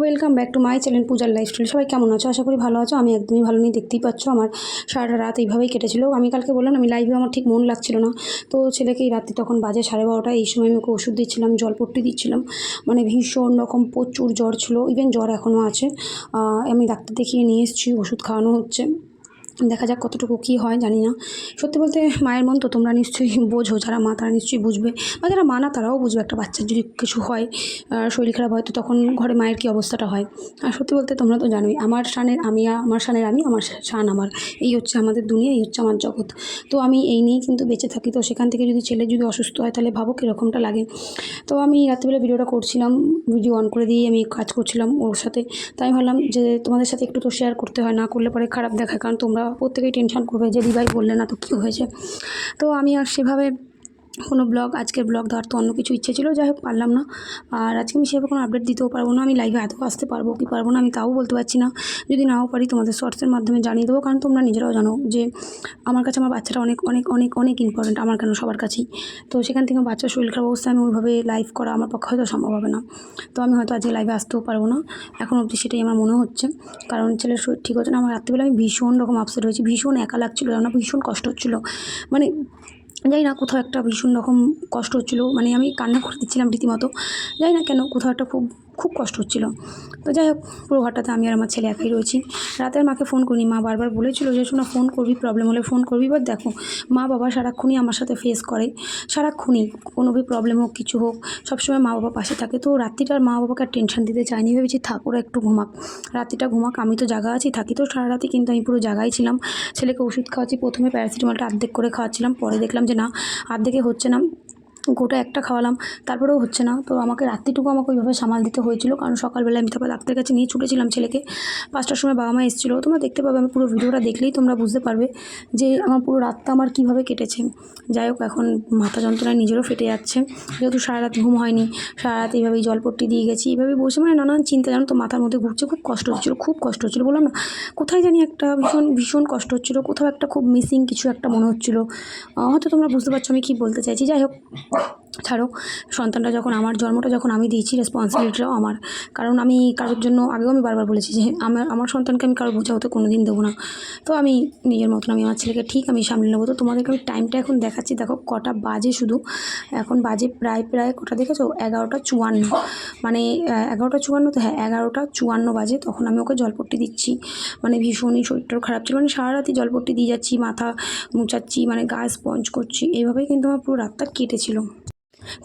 Welcome back to my channel পূজার lifestyle সবাই কেমন আছো? আশা করি ভালো আছো। আমি একদমই ভালো নেই, দেখতেই পাচ্ছ। আমার সারাটা রাত এইভাবেই কেটেছিল। আমি কালকে বললাম আমি লাইভে আমার ঠিক মন লাগছিল না। তো ছেলেকে এই রাত্রি তখন বাজে সাড়ে বারোটা এই সময় আমি ওকে ওষুধ দিচ্ছিলাম জলপট্টি দিচ্ছিলাম। মানে ভীষণ রকম প্রচুর জ্বর ছিল। ইভেন জ্বর এখনও আছে। আমি ডাক্তার দেখিয়ে নিয়ে এসেছি, ওষুধ খাওয়ানো হচ্ছে। দেখা যাক কতটুকু কী হয়, জানি না। সত্যি বলতে মায়ের মন তো তোমরা নিশ্চয়ই বোঝো, যারা মা তারা নিশ্চয়ই বুঝবে। বা যারা মা না, তারাও বুঝবে একটা বাচ্চার যদি কিছু হয় শরীর খারাপ হয়, তো তখন ঘরে মায়ের কী অবস্থাটা হয়। আর সত্যি বলতে তোমরা তো জানোই, আমার শানের আমি আমার শানের আমি আমার শান আমার। এই হচ্ছে আমাদের দুনিয়া, এই হচ্ছে আমার জগৎ। তো আমি এই নিয়েই কিন্তু বেঁচে থাকি। তো সেখান থেকে যদি ছেলে যদি অসুস্থ হয়, তাহলে ভাবো কীরকমটা লাগে। তো আমি রাত্রিবেলা ভিডিওটা করছিলাম, ভিডিও অন করে দিয়ে আমি কাজ করছিলাম ওর সাথে। তাই ভাবলাম যে তোমাদের সাথে একটু তো শেয়ার করতে হয়, না করলে পরে খারাপ দেখায়। কারণ তোমরা প্রত্যেকেই টেনশান করবে যে দিভাই বললে না তো কী হয়েছে? তো আমি আর সেভাবে কোনো ব্লগ, আজকের ব্লগ দেওয়ার তো অন্য কিছু ইচ্ছে ছিল, যাই হোক পারলাম না। আর আজকে আমি সেভাবে কোনো আপডেট দিতেও পারব না, আমি লাইভে এত আসতে পারব কি পারব না আমি তাও বলতে পারছি না। যদি নাও পারি তোমাদের শর্টসের মাধ্যমে জানিয়ে দেবো, কারণ তোমরা নিজেরাও জানো যে আমার কাছে আমার বাচ্চাটা অনেক অনেক অনেক অনেক ইম্পর্ট্যান্ট আমার কেন সবার কাছেই। তো সেখান থেকে বাচ্চার শরীর খারাপ অবস্থায় আমি ওইভাবে লাইভ করা আমার পক্ষে হয়তো সম্ভব হবে না। তো আমি হয়তো আজকে লাইভে আসতেও পারব না, এখন অবধি সেটাই আমার মনে হচ্ছে। কারণ ছেলের শরীর ঠিক হচ্ছে না, আমার রাত্রিবেলা আমি ভীষণ রকম আপসেট হয়েছি, ভীষণ একা লাগছিল আমার ভীষণ কষ্ট হচ্ছিল। মানে জানি না কোথাও একটা ভীষণ রকম কষ্ট হচ্ছিল মানে আমি কান্না করে দিচ্ছিলাম রীতিমতো। যাই না কেন, কোথাও একটা খুব খুব কষ্ট হচ্ছিল। তো যাই হোক, পুরো ঘরটাতে আমি আর আমার ছেলে একাই রয়েছি। রাতের মাকে ফোন করি মা বারবার বলেছিল যে, শোনা ফোন করবি প্রবলেম হলে ফোন করবি বাট দেখো, মা বাবা সারাক্ষণই আমার সাথে ফেস করে। সারাক্ষণই, কোনো ভি প্রবলেম হোক, কিছু হোক, সবসময় মা বাবা পাশে থাকে। তো রাত্রিটার মা বাবাকে আর টেনশন দিতে চাইনি, ভেবেছি থাক, ওরা একটু ঘুমাক। রাত্রিটা ঘুমাক, আমি তো জাগা আছি, থাকি তো, সারা রাতে কিন্তু আমি পুরো জাগাই ছিলাম। ছেলেকে ওষুধ খাওয়াচ্ছি, প্রথমে প্যারাসিটামলটা অর্ধেক করে খাওয়াচ্ছিলাম, পরে দেখলাম যে না, অর্ধেকে হচ্ছে না। গোটা একটা খাওয়ালাম, তারপরেও হচ্ছে না। তো আমাকে রাত্রিটুকু আমাকে ওইভাবে সামাল দিতে হয়েছিল, কারণ সকালবেলা আমি তারপর ডাক্তারের কাছে নিয়ে ছুটেছিলাম ছেলেকে। পাঁচটার সময় বাবা মা এসেছিল। তোমরা দেখতে পাবে, আমি পুরো ভিডিওটা দেখলেই তোমরা বুঝতে পারবে যে আমার পুরো রাতটা আমার কীভাবে কেটেছে। যাই হোক, এখন মাথা যন্ত্রণায় নিজেরও ফেটে যাচ্ছে। যেহেতু সারা রাত ঘুম হয়নি সারা রাত এইভাবেই জলপট্টি দিয়ে গেছি। এইভাবে বসে মানে নানান চিন্তা, জানো তো, মাথার মধ্যে ঘুরছে, খুব কষ্ট হচ্ছিল, খুব কষ্ট হচ্ছিল। বললাম না, কোথায় জানি একটা ভীষণ ভীষণ কষ্ট হচ্ছিল, কোথাও একটা খুব মিসিং কিছু একটা মনে হচ্ছিল। হয়তো তোমরা বুঝতে পারছ আমি কী বলতে চাইছি। যাই হোক Thank you. ছাড়ো সন্তানটা যখন আমার জন্মটা যখন আমি দিয়েছি রেসপন্সিবিলিটিটাও আমার। কারণ আমি কারোর জন্য আগেও আমি বারবার বলেছি যে আমার আমার সন্তানকে আমি কারোর বোঝা হতে কোনো দিন দেবো না। তো আমি নিজের মতন আমি আমার ছেলেকে ঠিক আমি সামলে নেব। তো তোমাদেরকে আমি টাইমটা এখন দেখাচ্ছি। দেখো, কটা বাজে শুধু। এখন বাজে প্রায় প্রায় কটা দেখেছ? এগারোটা চুয়ান্ন। মানে এগারোটা চুয়ান্ন তো হ্যাঁ এগারোটা চুয়ান্ন বাজে। তখন আমি ওকে জলপট্টি দিচ্ছি। মানে ভীষণই শরীরটাও খারাপ ছিল। মানে সারা রাতই জলপট্টি দিয়ে যাচ্ছি, মাথা মুচাচ্ছি মানে গায়ে স্পঞ্জ করছি। এইভাবেই কিন্তু আমার পুরো রাতটা কেটেছিল।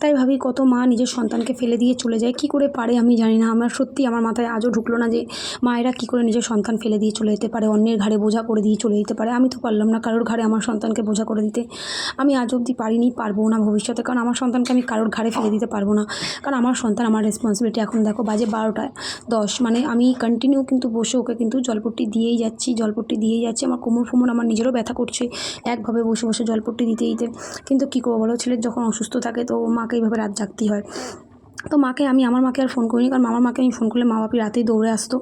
তাই ভাবি কত মা নিজের সন্তানকে ফেলে দিয়ে চলে যায়, কি করে পারে আমি জানি না। আমার সত্যি আমার মাথায় আজও ঢুকলো না যে মায়েরা কি করে নিজের সন্তান ফেলে দিয়ে চলে যেতে পারে, অন্যের ঘাড়ে বোঝা করে দিয়ে চলে যেতে পারে। আমি তো পারলাম না কারোর ঘাড়ে আমার সন্তানকে বোঝা করে দিতে। আমি আজ অবধি পারিনি, পারব না ভবিষ্যতে। কারণ আমার সন্তানকে আমি কারোর ঘাড়ে ফেলে দিতে পারব না। কারণ আমার সন্তান আমার রেসপন্সিবিলিটি এখন দেখো, বাজে বারোটা দশ। মানে আমি কন্টিনিউ কিন্তু বসে ওকে কিন্তু জলপট্টি দিয়েই যাচ্ছি, জলপট্টি দিয়েই যাচ্ছি। আমার কোমর ফোমর আমার নিজেরও ব্যথা করছে। একভাবে বসে বসে জলপট্টি দিতে দিতে। কিন্তু কী করব বলো? ছেলের যখন অসুস্থ থাকে তো মাকে এইভাবে রাত জাগতেই হয় তো মাকে আমি, আমার মাকে আর ফোন করিনি, কারণ আমার মাকে আমি ফোন করলে মা বাপি রাতেই দৌড়ে আসতো।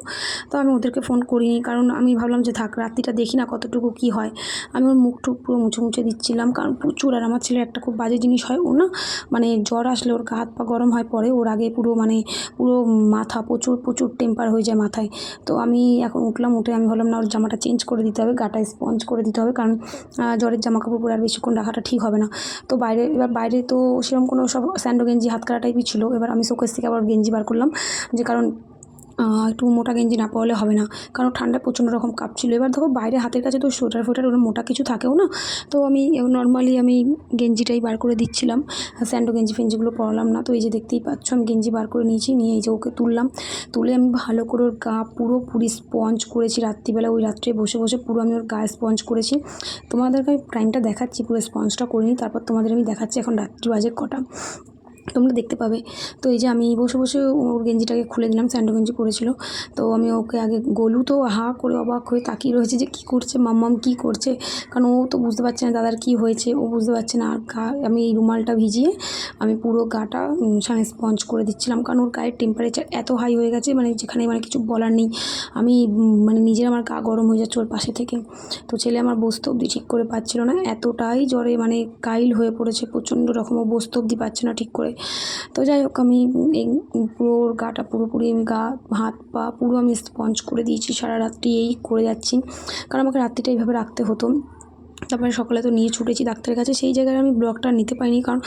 তো আমি ওদেরকে ফোন করিনি, কারণ আমি ভাবলাম যে থাক, রাত্রিটা দেখি না কতটুকু কী হয়। আমি ওর মুখ টুক পুরো মুছে মুছে দিচ্ছিলাম, কারণ প্রচুর, আর আমার ছেলের একটা খুব বাজে জিনিস হয়, ও না মানে জ্বর আসলে ওর হাত পা গরম হয় পরে, ওর আগে পুরো মানে পুরো মাথা প্রচুর প্রচুর টেম্পার হয়ে যায় মাথায়। তো আমি এখন উঠলাম, উঠে আমি ভাবলাম, না, ওর জামাটা চেঞ্জ করে দিতে হবে, গাটা স্পঞ্জ করে দিতে হবে, কারণ জ্বরের জামা কাপড় পরে আর বেশিক্ষণ রাখাটা ঠিক হবে না। তো বাইরে, এবার বাইরে তো সেরকম কোনো সব স্যান্ডো গেঞ্জি হাত কাটা টাইপই ছিল, এবার আমি শোকেস থেকে আবার গেঞ্জি বার করলাম, যে কারণ একটু মোটা গেঞ্জি না পরলে হবে না। কারণ ঠান্ডা প্রচণ্ড রকম কাঁপছিল। এবার দেখো বাইরে হাতের কাছে তো সোয়েটার ফোটার ওরকম মোটা কিছু থাকেও না। তো আমি নর্মালি আমি গেঞ্জিটাই বার করে দিচ্ছিলাম। স্যান্ডো গেঞ্জি ফেঞ্জিগুলো পরলাম না। তো এই যে দেখতেই পাচ্ছ, আমি গেঞ্জি বার করে নিয়েছি, নিয়ে এই যে ওকে তুললাম। তুলে আমি ভালো করে ওর গা পুরো পুরোপুরি স্পঞ্জ করেছি রাত্রিবেলা। ওই রাত্রে বসে বসে পুরো আমি ওর গায়ে স্পঞ্জ করেছি। তোমাদেরকে আমি টাইমটা দেখাচ্ছি, পুরো স্পঞ্জটা করে নিই। তারপর তোমাদের আমি দেখাচ্ছি এখন রাত্রি বাজে কটা। তোমরা দেখতে পাবে। তো এই যে আমি বসে বসে ওর গেঞ্জিটাকে খুলে দিলাম, স্যান্ডো গেঞ্জি পরেছিল। তো আমি ওকে আগে গলু তো হা করে অবাক হয়ে তাকিয়ে রয়েছে যে কী করছে মাম্মাম কী করছে? কারণ ও তো বুঝতে পারছে না দাদার কী হয়েছে, ও বুঝতে পারছে না। আর গা, আমি এই রুমালটা ভিজিয়ে আমি পুরো গাটা সামনে স্পঞ্জ করে দিচ্ছিলাম। কারণ ওর গায়ের টেম্পারেচার এত হাই হয়ে গেছে মানে যেখানে মানে কিছু বলার নেই। আমি মানে নিজের আমার গা গরম হয়ে যাচ্ছে ওর পাশে থেকে। তো ছেলে আমার বসতে অবধি ঠিক করে পাচ্ছিল না। এতটাই জ্বরে মানে কাইল হয়ে পড়েছে, প্রচণ্ড রকম ও বসতে অবধি পাচ্ছে না ঠিক করে। তো যাই হোক, আমি এই পুরো গাটা পুরোপুরি আমি গা, হাত, পা পুরো আমি স্পঞ্জ করে দিয়েছি, সারা রাত্রি এই করে যাচ্ছি। কারণ আমাকে রাত্রিটা এইভাবে রাখতে হতো। তারপরে সকালে তো নিয়ে ছুটেছি ডাক্তারের কাছে, সেই জায়গায় আমি ব্লগটা নিতে পারিনি কারণ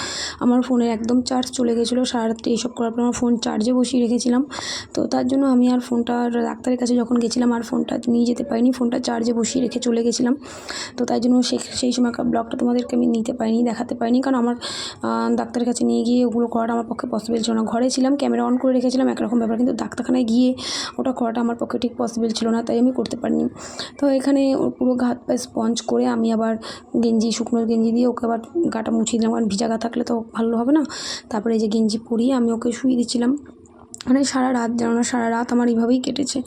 আমার ফোনের একদম চার্জ চলে গেছিল সারা রাত্রি এইসব করার পর আমার ফোন চার্জে বসিয়ে রেখেছিলাম। তো তার জন্য আমি আর ফোনটা ডাক্তারের কাছে যখন গেছিলাম, আর ফোনটা নিয়ে যেতে পারিনি, ফোনটা চার্জে বসিয়ে রেখে চলে গেছিলাম। তো তাই জন্য সেই সময়কার ব্লগটা তোমাদেরকে আমি নিতে পারিনি, দেখাতে পারিনি কারণ আমার ডাক্তারের কাছে নিয়ে গিয়ে ওগুলো করাটা আমার পক্ষে পসিবল ছিল না। ঘরে ছিলাম ক্যামেরা অন করে রেখেছিলাম, একরকম ব্যাপার, কিন্তু ডাক্তারখানায় গিয়ে ওটা করাটা আমার পক্ষে ঠিক পসিবল ছিল না, তাই আমি করতে পারিনি। তো এখানে পুরো ঘাত পায়ে স্পঞ্জ করে আমি আবার গেঞ্জি, শুকনো গেঞ্জি দিয়ে ওকে আবার গাটা মুছিয়ে দিলাম। কারণ ভিজা গা থাকলে তো ভালো হবে না। তারপরে এই যে গেঞ্জি পরিয়ে আমি ওকে শুয়ে দিচ্ছিলাম। মানে সারা রাত, জানো না, সারা রাত আমার এইভাবেই কেটেছে।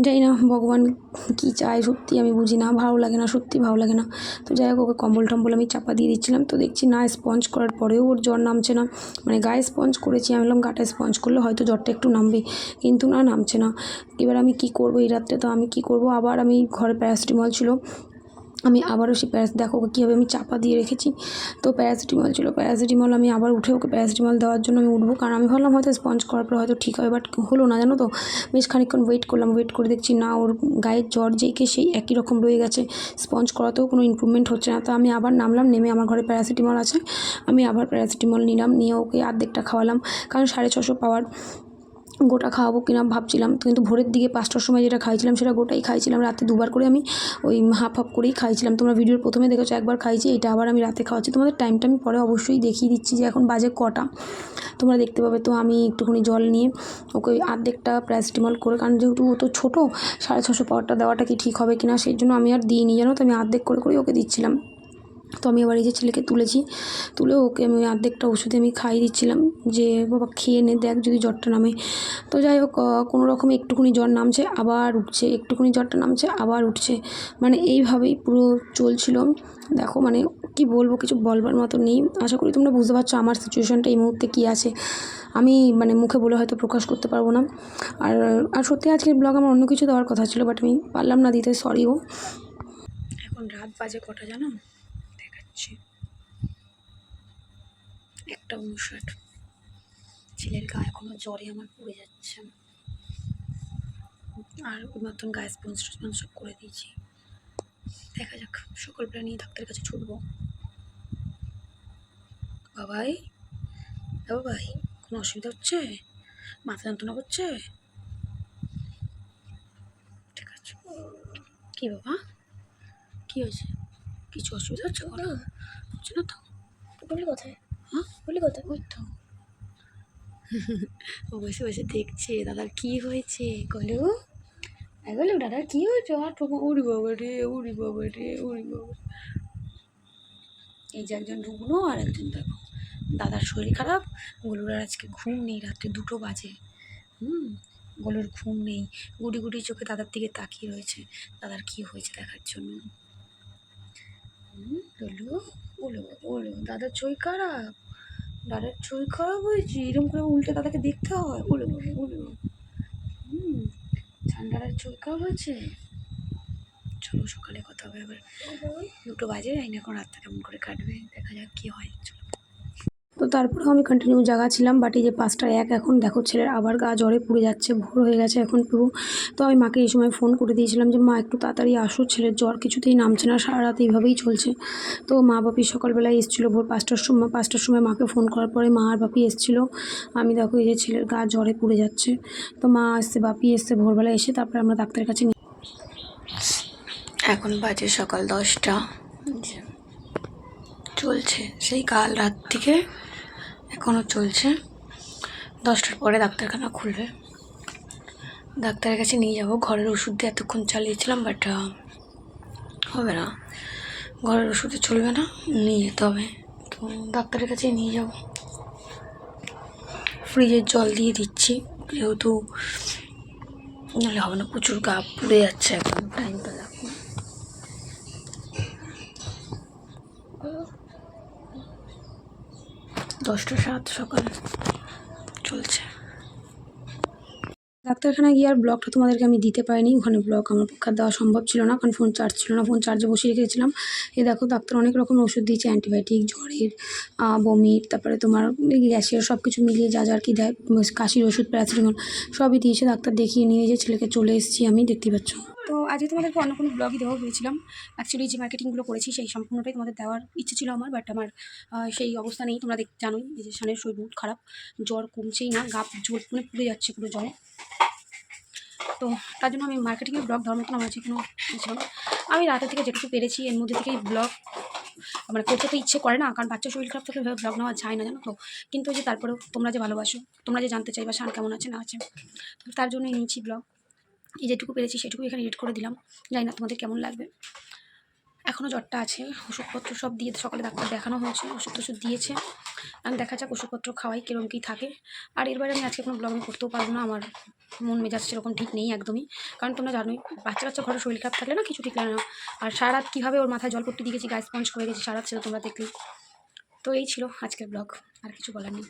যাই না, ভগবান কী চায় সত্যি আমি বুঝি না। ভালো লাগে না, সত্যি ভালো লাগে না। তো যাই হোক, ওকে কম্বল টম্বল আমি চাপা দিয়ে দিচ্ছিলাম। তো দেখছি না স্পঞ্জ করার পরেও ওর জ্বর নামছে না। মানে গায়ে স্পঞ্জ করেছি, আমি বললাম গাটা স্পঞ্জ করলে হয়তো জ্বরটা একটু নামবে। কিন্তু না, নামছে না। এবার আমি কি করব? এই রাত্রে তো আমি কি করব? আবার আমি ঘরে প্যারাসিটামল ছিল। আমি আবারও সেই প্যারাস, দেখো কীভাবে আমি চাপা দিয়ে রেখেছি। তো প্যারাসিটামল ছিল। প্যারাসিটামল আমি আবার উঠে ওকে প্যারাসিটামল দেওয়ার জন্য আমি উঠবো। কারণ আমি ভাবলাম হয়তো স্পঞ্জ করার পর হয়তো ঠিক হবে, বাট হলো না, জানো তো? বেশ খানিকক্ষণ ওয়েট করলাম ওয়েট করে দেখছি না, ওর গায়ের জ্বর যেইকে সেই একই রকম রয়ে গেছে। স্পঞ্জ করাতেও কোনো ইমপ্রুভমেন্ট হচ্ছে না। তো আমি আবার নামলাম, নেমে আমার ঘরে প্যারাসিটামল আছে। আমি আবার প্যারাসিটামল নিলাম, নিয়ে ওকে অর্ধেকটা খাওয়ালাম। কারণ সাড়ে ছশো পাওয়ার গোটা খাওয়াবো কিনা ভাবছিলাম। কিন্তু ভোরের দিকে পাঁচটার সময় যেটা খাইছিলাম সেটা গোটাই খাইছিলাম। রাতে দুবার করে আমি ওই হাফ হাফ করেই খাইছিলাম। তোমরা ভিডিওর প্রথমে দেখেছ, একবার খাইছি, এটা আবার আমি রাতে খাওয়াচ্ছি। তোমাদের টাইমটা আমি পরে অবশ্যই দেখিয়ে দিচ্ছি যে এখন বাজে কটা। তোমরা দেখতে পাবে তো আমি একটুখানি জল নিয়ে ওকে ওই আর্ধেকটা প্যারাসিটামল করে, কারণ যেহেতু ও তো ছোটো, সাড়ে ছশো পাওয়ারটা দেওয়াটা কি ঠিক হবে কিনা সেই জন্য আমি আর দিইনি। জানো তো, আমি আর্ধেক করে করে ওকে দিচ্ছিলাম। তো আমি আবার এই যে ছেলেকে তুলেছি, তুলে ওকে আমি অর্ধেকটা ওষুধে আমি খাইয়ে দিচ্ছিলাম, যে বাবা খেয়ে নে, দেখ যদি জ্বরটা নামে। তো যাই হোক কোনো রকম একটুখানি জ্বর নামছে, আবার উঠছে, একটুখানি জ্বরটা নামছে, আবার উঠছে। মানে এইভাবেই পুরো চলছিল। দেখো মানে কি বলব, কিছু বলবার মতো নেই। আশা করি তোমরা বুঝতে পারছ আমার সিচুয়েশানটা এই মুহূর্তে কী আছে। আমি মানে মুখে বলে হয়তো প্রকাশ করতে পারব না। আর আর সত্যি আজকের ব্লগ আমার অন্য কিছু দেওয়ার কথা ছিল বাট আমি পারলাম না দিতে সরিও এখন রাত বাজে কটা জানো? দেখাচ্ছি একটা উনষাট ছেলের গা এখনও জ্বরে, আমার পড়ে যাচ্ছে। আর ওই মতন গায়ে স্পঞ্জ স্পঞ্জ সব করে দিয়েছি। দেখা যাক সকালবেলা নিয়ে ডাক্তারের কাছে ছুটবো। বাবাই, এ বাবাই, কোনো অসুবিধা হচ্ছে? মাথা যন্ত্রণা করছে? ঠিক আছে। কি বাবা? কি হয়েছে? কিছু অসুবিধা হচ্ছে কোনো? হচ্ছে না তো। বলি কোথায়? হ্যাঁ? বলি কোথায়? ওই তো। ও বসে বসে দেখছে দাদার কি হয়েছে? গলু গলু দাদার কি হয়েছে? আর তোমার উড়ি বাবা রে উড়ি বাবা রে উড়ি বাবা এই যে একজন রুগ্ন আর একজন দেখো। দাদার শরীর খারাপ গলুর আর আজকে ঘুম নেই রাত্রে দুটো বাজে। হুম গলুর ঘুম নেই। গুটি গুটি চোখে দাদার দিকে তাকিয়ে রয়েছে। দাদার কি হয়েছে দেখার জন্য? গলু। ওলো ওলো দাদার ছবি খারাপ? দাদার ছবি খারাপ হয়েছে? এরকম করে উল্টে দাদাকে দেখতে হয়? উলো উলো হুম ঠান্ডার শরীর খারাপ হয়েছে? চলো সকালে কথা হবে আবার দুটো বাজে যাই না এখন রাতটা কেমন করে কাটবে? দেখা যাক কী হয়, চলো। তারপরেও আমি কন্টিনিউ জাগা ছিলাম বাট এই যে পাঁচটা এক এখন দেখো ছেলের আবার গা জ্বরে পুড়ে যাচ্ছে, ভোর হয়ে গেছে এখন পুরো। তো আমি মাকে এই সময় ফোন করে দিয়েছিলাম যে, মা, একটু তাড়াতাড়ি আসো, ছেলের জ্বর কিছুতেই নামছে না, সারা রাত এইভাবেই চলছে। তো মা বাপি সকালবেলায় এসেছিল ভোর পাঁচটার সময় পাঁচটার সময় মাকে ফোন করার পরে মা আর বাপি এসেছিল। আমি দেখো এই যে ছেলের গা জ্বরে পুড়ে যাচ্ছে। তো মা এসছে বাপি এসছে ভোরবেলা এসে তারপরে আমরা ডাক্তারের কাছে এখন বাজে সকাল দশটা। চলছে। সেই কাল রাত থেকে এখনও চলছে। দশটার পরে ডাক্তারখানা খুলবে। ডাক্তারের কাছে নিয়ে যাব। ঘরের ওষুধ দিয়ে এতক্ষণ চালিয়েছিলাম বাট হবে না। ঘরের ওষুধে চলবে না, নিয়ে যেতে হবে। তো ডাক্তারের কাছে নিয়ে যাব। ফ্রিজের জল দিয়ে দিচ্ছি, যেহেতু নাহলে হবে না, প্রচুর গা পুড়ে যাচ্ছে এখন টাইমটা দেখো। দশটা সাত সকাল চলছে। ডাক্তারখানায় গিয়ে আর ব্লগটা তোমাদেরকে আমি দিতে পারিনি। ওখানে ব্লগ আমার পক্ষে দেওয়া সম্ভব ছিল না, কারণ ফোন চার্জ ছিল না। ফোন চার্জে বসিয়ে রেখেছিলাম। এ দেখো ডাক্তার অনেক রকম ওষুধ দিয়েছে অ্যান্টিবায়োটিক জ্বরের বমির, তারপরে তোমার গ্যাসের সব কিছু মিলিয়ে যা যা আর কি দেয়, কাশির ওষুধ, প্যারাসিটামল সবই দিয়েছে। ডাক্তার দেখিয়ে নিয়ে যে ছেলেকে চলে এসেছি আমি দেখতে পাচ্ছ। তো আজকে তোমাদেরকে অন্য কোনো ব্লগই দেওয়া হয়েছিলাম অ্যাকচুয়ালি যে মার্কেটিংগুলো করেছি সেই সম্পূর্ণটাই তোমাদের দেওয়ার ইচ্ছে ছিল আমার বাট আমার সেই অবস্থা নেই। তোমরা দেখ, জানোই যে সানের শরীর বহুত খারাপ, জ্বর কমছেই না, গা জোর মানে পুড়ে যাচ্ছে পুরো জ্বরে। তো তার জন্য আমি মার্কেটিংয়ের ব্লগ দেওয়ার মতন আমার যে কোনো ছিল আমি রাতে থেকে যেটুকু পেরেছি, এর মধ্যে থেকেই ব্লগ মানে করতে তো ইচ্ছে করে না, কারণ বাচ্চা শরীর খারাপ থাকলে ব্লগ নেওয়া যায় না, জানো তো। কিন্তু যে তারপরেও তোমরা যে ভালোবাসো, তোমরা যে জানতে চাইবা শান কেমন আছে, না আছে তার জন্যই নিয়েছি ব্লগ এই যেটুকু পেরেছি সেটুকু এখানে এডিট করে দিলাম। জানি না তোমাদের কেমন লাগবে। এখনও জ্বরটা আছে, ওষুধপত্র সব দিয়ে সকালে ডাক্তার দেখানো হয়েছে ওষুধ টষুধ দিয়েছে। আমি দেখা যাক ওষুধপত্র খাওয়াই কীরকম কী থাকে। আর এরবারে আমি আজকে কোনো ব্লগ করতেও পারব না, আমার মন মেজাজ সেরকম ঠিক নেই একদমই। কারণ তোমরা জানোই বাচ্চা বাচ্চা ঘরে শরীর খারাপ থাকলে না কিছু ঠিক লাগে না। আর সারা রাত কীভাবে ওর মাথায় জল পট্টি দিয়ে গেছি গায়ে স্পঞ্জ করে গেছি সারা রাত সেটা তোমরা দেখলেই তো এই ছিল আজকের ব্লগ আর কিছু বলার নেই।